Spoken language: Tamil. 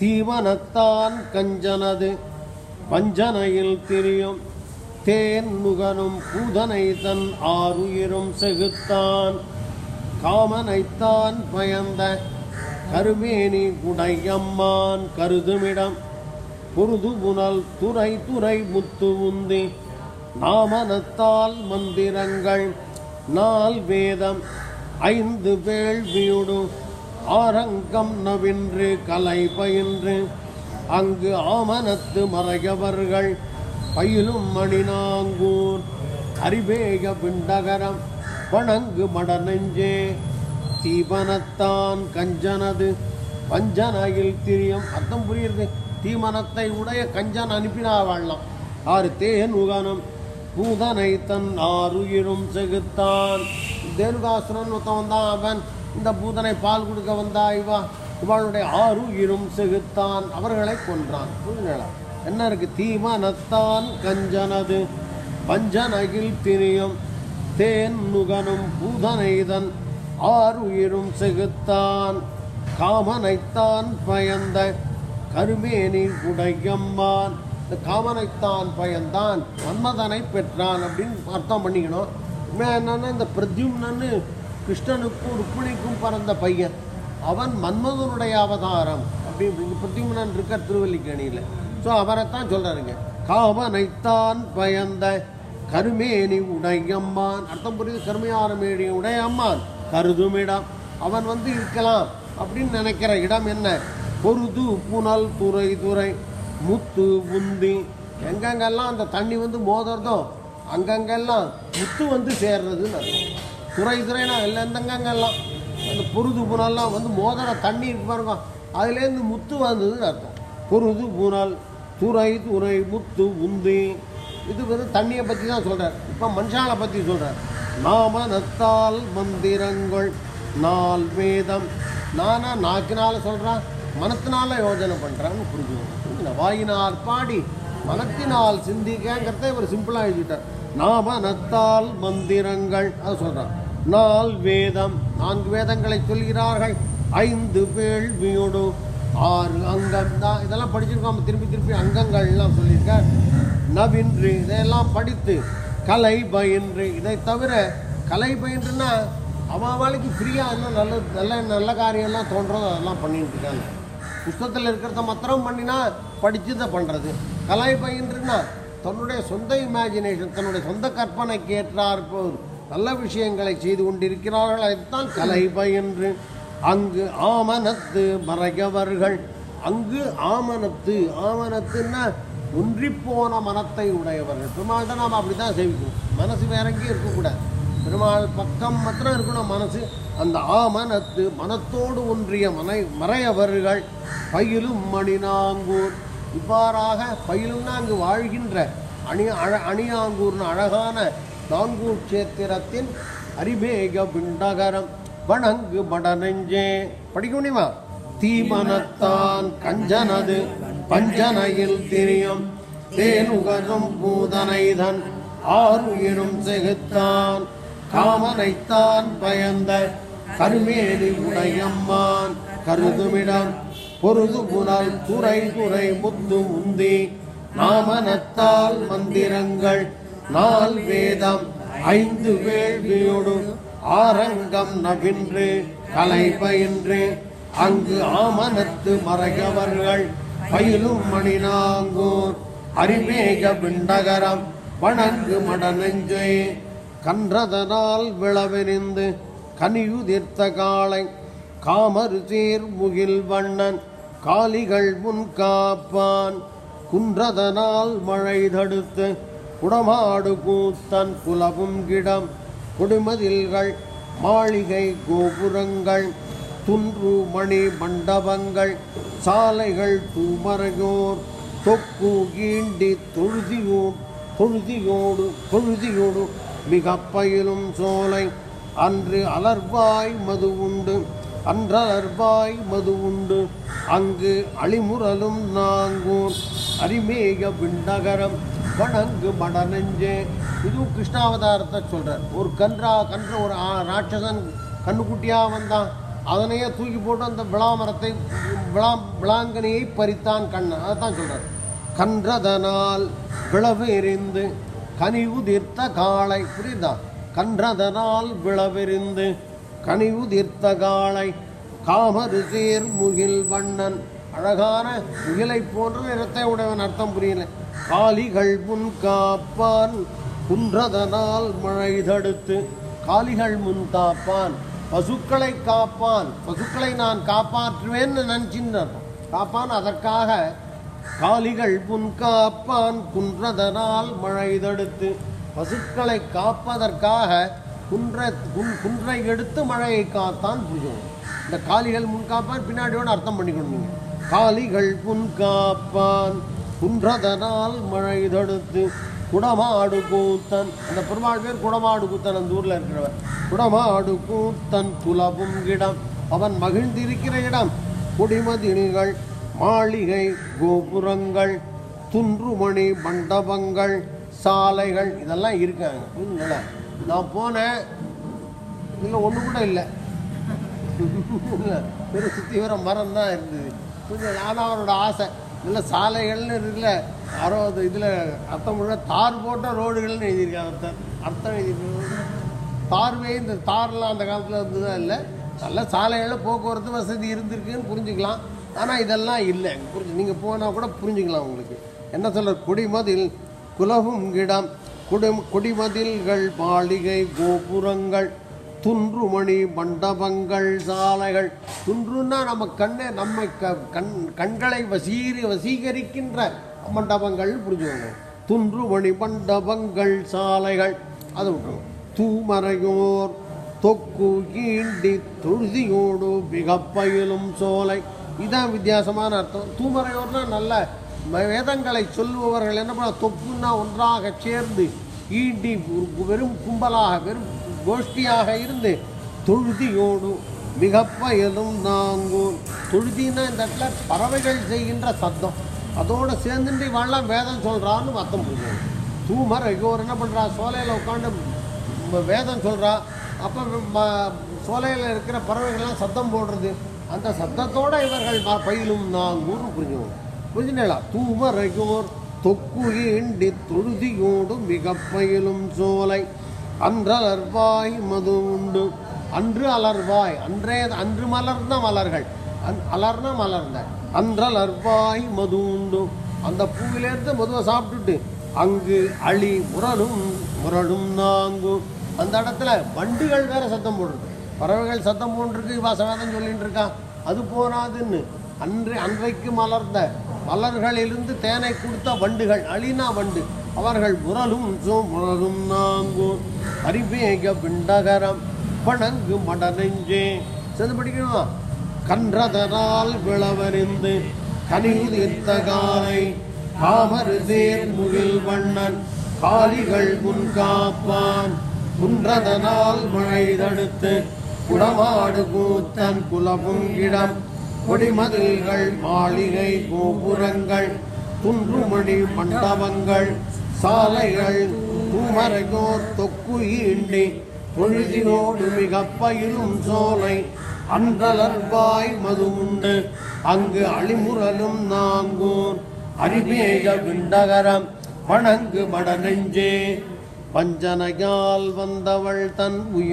தீவனத்தான் கஞ்சனது வஞ்சனையில் திரியும். தேன் நுகரும் பூதனை தன் ஆறுயிரும் செகுத்தான். காமனைத்தான் பயந்த கருமேனி குடையம்மான் கருதுமிடம். புருது புனல் துறை துறை முத்து உந்தி நாமனத்தால் மந்திரங்கள் நால் வேதம் ஐந்து வேள்வியுடு. ஆரங்கம் நவின்று கலை பயின்று. அங்கு ஆமனத்து மறையவர்கள் பயிலும் மணிநாங்கூர் அரிபேக பிண்டகரம் வணங்கு மடநெஞ்சே. தீபனத்தான் கஞ்சனது வஞ்சனையில் திரியம். அர்த்தம் புரியுது தீமனத்தை உடைய கஞ்சன் அனுப்பினா வாழலாம் ஆறு தேன் உகனம் பூதனை தன் ஆறுயிரும் செகுத்தான். தேனுகாசுரன் ஒருத்தவன் தான் அவன். இந்த பூதனை பால் கொடுக்க வந்தா இவா இவளுடைய இரும் செகுத்தான். அவர்களை கொன்றான். புரிஞ்சுங்களா என்ன இருக்கு? தீமனத்தான் கஞ்சனது. பஞ்சனகில் திரியும் தேன் நுகனும் பூதனைதன் ஆறுயிரும் செகுத்தான். காமனைத்தான் பயந்த கருமேனி உடையம்மான். இந்த காமனைத்தான் பயந்தான். மன்மதனை பெற்றான் அப்படின்னு அர்த்தம் பண்ணிக்கணும். என்னன்னா இந்த பிரத்யும்னு கிருஷ்ணனுக்கும் ருக்மிணிக்கும் பிறந்த பையன். அவன் மன்மதனுடைய அவதாரம். அப்படி பிரத்யுமனன் இருக்கார் இருக்க திருவல்லிக்கணியில். ஸோ அவரைத்தான் சொல்கிறாருங்க காமனைத்தான் பயந்த கருமேனி உடையம்மான். அர்த்தம் புரியுது? கருமையாரமேடி உடையம்மான். கருதுமிடம். அவன் வந்து இருக்கலாம். அப்படின்னு நினைக்கிற இடம் என்ன? பொருது புனல் துறை துறை முத்து உந்தி. எங்கெங்கெல்லாம் அந்த தண்ணி வந்து மோதுறதோ அங்கங்கெல்லாம் முத்து வந்து சேர்றதுன்னு அர்த்தம். துறை துறைனா இல்லை எந்தெங்கெல்லாம் அந்த பொருது புனல்லாம் வந்து மோதிர தண்ணி பாருங்க. அதுலேருந்து முத்து வந்ததுன்னு அர்த்தம். பொருது புனல் துறை துறை முத்து உந்தி. இது வந்து தண்ணியை பற்றி தான் சொல்கிறார் இப்போ மனுஷாலை பற்றி சொல்கிறார் நாம நத்தால் மந்திரங்கள் நாள் வேதம். நானா நாக்கினால சொல்கிறான் மனத்தினால யோஜனை பண்ணுறான்னு புரிஞ்சுக்கணும். வாயினால் பாடி மனத்தினால் சிந்திக்கங்கிறத இவர் சிம்பிளாக எழுதிட்டார். நாம நத்தால் மந்திரங்கள் அதை சொல்கிறான் நால் வேதம். நான்கு வேதங்களை சொல்கிறார்கள். ஐந்து வேள்வியோடு ஆறு அங்கம் தான் இதெல்லாம் படிச்சிருக்கோம். திருப்பி திருப்பி அங்கங்கள்லாம் சொல்லியிருக்கார். நவின்று இதையெல்லாம் படித்து கலை பயின்று. இதை தவிர கலை பயின்றுனா அவன் அவளுக்கு ஃப்ரீயாக இன்னும் நல்ல நல்ல நல்ல காரியம்லாம் தோன்றதோ அதெல்லாம் பண்ணிட்டு இருக்காங்க. புஸ்தகத்தில் இருக்கிறத மாத்திரம் பண்ணினா தான் பண்ணுறது கலை பயின்றுனா தன்னுடைய சொந்த இமேஜினேஷன் தன்னுடைய சொந்த கற்பனைக்கு ஏற்றார் போல் நல்ல விஷயங்களை செய்து கொண்டிருக்கிறார்கள். அதைத்தான் கலை பயின்று. அங்கு ஆமனத்து மறையவர்கள் அங்கு ஆமனத்து ஆமனத்துன்னா ஒன்றிப்போன மனத்தை உடையவர்கள். பெருமாள்கிட்ட நாம் அப்படி தான் சேவிக்கணும். மனசு வேற எங்கேயும் இருக்கக்கூடாது. பெருமாள் பக்கம் மாத்திரம் இருக்கணும் மனசு. அந்த ஆமனத்து மனத்தோடு ஒன்றிய மனை மறையவர்கள். பயிலும் மணிநாங்கூர் இவ்வாறாக பயிலும்னா அங்கு வாழ்கின்ற அணி அழ அணியாங்கூர்னு அழகான நான்கு கஷேத்திரத்தின் அரிமேக விண்டகரம் வணங்கு மடநெஞ்சே. படிக்க முடியுமா தீமனத்தான் கஞ்சனது. பஞ்சனையில் திரியும். தேனுகரும் பூதனைதன். ஆறுயிரும் செகுத்தான். காமனைத்தான் பயந்த. கருமேனி உடையம்மான். கருதுமிடம். பொருது புனல் துறை துறை முத்து உந்தி. நாமனத்தால் மந்திரங்கள். நால் வேதம் ஐந்து வேள்வியோடு ஆரங்கம் நகின்று கலை பயின்று. அங்கு ஆமனத்து மறைகவர்கள் பயிலும் மணிநாங்கூர். அரிமேக பிண்டகரம் வணங்கு மடநெஞ்சே. கன்றதனால் விளவெறிந்து கனியுதிர்த்த காளை. காமரு சீர் முகில் வண்ணன் காலிகள் முன் காப்பான். குன்றதனால் மழை தடுத்து குடமாடு கூத்தன் குலவும் கிடம். குடிமதில்கள் மாளிகை கோபுரங்கள் துன்று மணி மண்டபங்கள் சாலைகள் தூமரையோர் தொக்கு ஈண்டி தொழுதியோடு தொழுதியோடு தொழுதியோடு மிக பயிலும் சோலை. அன்று அலர்வாய் மது உண்டு அன்றலர்வாய் மது உண்டு அங்கு அழிமுறலும் நாங்கூர். அரிமேக விண்ணகரம் வணங்கு மடநெஞ்சே. இதுவும் கிருஷ்ணாவதாரத்தை சொல்கிறார் ஒரு கன்றா கன்று ஒரு ராட்சசன் கண்ணுக்குட்டியாக வந்தான் அதனையே தூக்கி போட்டு அந்த விளாமரத்தை விளா விளாங்கனியை பறித்தான் கண்ணன் தான் சொல்கிறார் கன்றதனால் விளவு எறிந்து கனிவுதிர்த்த காளை. புரியுதா? கன்றதனால் விளவெறிந்து கனிவுதிர்த்த காளை. காமரு சேர் முகில் வண்ணன் அழகான முகிலை போன்ற நிறத்தை உடையவன் அர்த்தம் புரியல. காளிகள் முன் காப்பான் குன்றதனால் மழை தடுத்து காளிகள் முன் காப்பான் பசுக்களை காப்பான். பசுக்களை நான் காப்பாற்றுவேன்னு நினச்சின்னு காப்பான் அதற்காக காளிகள் புன் காப்பான் குன்றதனால் மழை தடுத்து பசுக்களை காப்பதற்காக குன்ற குன் குன்றை எடுத்து மழையை காத்தான் புரியும் இந்த காளிகள் முன் காப்பான் அர்த்தம் பண்ணிக்கணும் காளிகள் புன் காப்பான். குன்றதனால் மழை தடுத்து குடமாடு கூத்தன். அந்த பெருமாள் பேர் குடமாடு கூத்தன். அந்த ஊரில் இருக்கிறவர். குடமாடு கூத்தன் புலவும் இடம். அவன் மகிழ்ந்திருக்கிற இடம் குடிமதிகள் மாளிகை கோபுரங்கள் துன்றுமணி மண்டபங்கள் சாலைகள். இதெல்லாம் இருக்காங்க புரியுதுங்களா நான் போனேன். இதில் ஒன்று கூட இல்லை. இல்லை வெறும் சுற்றி வர மரம் தான் இருந்தது. கொஞ்சம் ஆனால் அவரோட ஆசை. நல்ல சாலைகள்னு இருக்குல்ல அறுபது இதில் அர்த்தம் முழுக்க தார் போட்ட ரோடுகள்னு எழுதியிருக்காங்க அர்த்தம் அர்த்தம் எழுதியிருக்காங்க தார்வே இந்த தார்லாம் அந்த காலத்தில் இருந்ததாக இல்லை. நல்ல சாலைகளில் போக்குவரத்து வசதி இருந்திருக்குன்னு புரிஞ்சுக்கலாம். ஆனால் இதெல்லாம் இல்லை. புரிஞ்சு நீங்கள் போனால் கூட புரிஞ்சுக்கலாம் உங்களுக்கு. என்ன சொல்கிற குடிமதில் குலகும் இடம் குடி குடிமதில்கள் மாளிகை கோபுரங்கள். துன்றுமணி மண்டபங்கள் சாலைகள். துன்றுன்னா நம்ம கண்ணை நம்மை க கண் கண்களை வசீரி வசீகரிக்கின்ற மண்டபங்கள் புரிஞ்சுக்கோங்க. துன்றுமணி மண்டபங்கள் சாலைகள். அது விட்டுருவோம் தூமறையோர் தொக்கு ஈண்டி தொழுதியோடு மிகப்பயிலும் சோலை. இதான் வித்தியாசமான அர்த்தம். தூமறையோர்னா நல்ல வேதங்களை சொல்லுபவர்கள் என்ன பண்ண தொப்புன்னா ஒன்றாக சேர்ந்து ஈண்டி வெறும் கும்பலாக வெறும் கோஷ்டியாக இருந்து தொழுதியோடு மிகப்பயலும் நாங்கூர் தொழுதினா இந்த இடத்துல பறவைகள் செய்கின்ற சத்தம். அதோடு சேர்ந்துட்டு இவெல்லாம் வேதம் சொல்கிறான்னு மத்தம் புரியும். தூமர் ஐயோர் என்ன பண்ணுறா சோலையில் உட்காந்து வேதம் சொல்கிறா அப்போ சோலையில் இருக்கிற பறவைகள்லாம் சத்தம் போடுறது. அந்த சத்தத்தோடு இவர்கள் பயிலும் நாங்கூர்னு புரிஞ்சுவோம் புரிஞ்சுனேளா தூமர் ஐயோர் தொக்குகிண்டி தொழுதியோடு மிகப்பயிலும் சோலை. அன்றலர்வாய் மது உண்டு. அன்று அலர்வாய் அன்றே அன்று மலர்ந்த மலர்கள். அந் அலர்னா மலர்ந்த. அன்றலர்வாய் மது உண்டு. அந்த பூவிலேருந்து மதுவை சாப்பிட்டுட்டு அங்கு அழி முரடும் முரடும் நாங்கு. அந்த இடத்துல வண்டுகள் வேற சத்தம் போடுறது பறவைகள் சத்தம் போட்டுருக்கு வாசவேதம் சொல்லிட்டு இருக்கான் அது போனாதுன்னு. அன்று அன்றைக்கு மலர்ந்த மலர்களிலிருந்து தேனை கொடுத்த வண்டுகள் அழினா வண்டு. அவர்கள் முரலும் சோ நாங்கும் அறிவேக பரிபேக பிண்டகரம் பணங்கு மடநெஞ்சே. சேர்ந்து படிக்கணுமா? கன்றதனால் விளவறிந்து கனியுதிர்த்த காலை காமரு சேர் முகில் வண்ணன் காலிகள் முன் காப்பான். குன்றதனால் மழை தடுத்து குடமாடு கூத்தன் குலவும் இடம். கொடிமதில்கள் மாளிகை கோபுரங்கள் துன்றுமணி மண்டபங்கள் சாலைகள் தூமரையோர் தொக்கு ஈண்டி பொழுதினோடு மிக பயிலும் சோலை அன்றலர்வாய் மது உண்டு. அங்கு அழிமுரலும் நாங்கூர் அரிமேக விண்டகரம் வணங்கு மடநெஞ்சே. வஞ்சனையால் வந்தவள் தன் உயிர்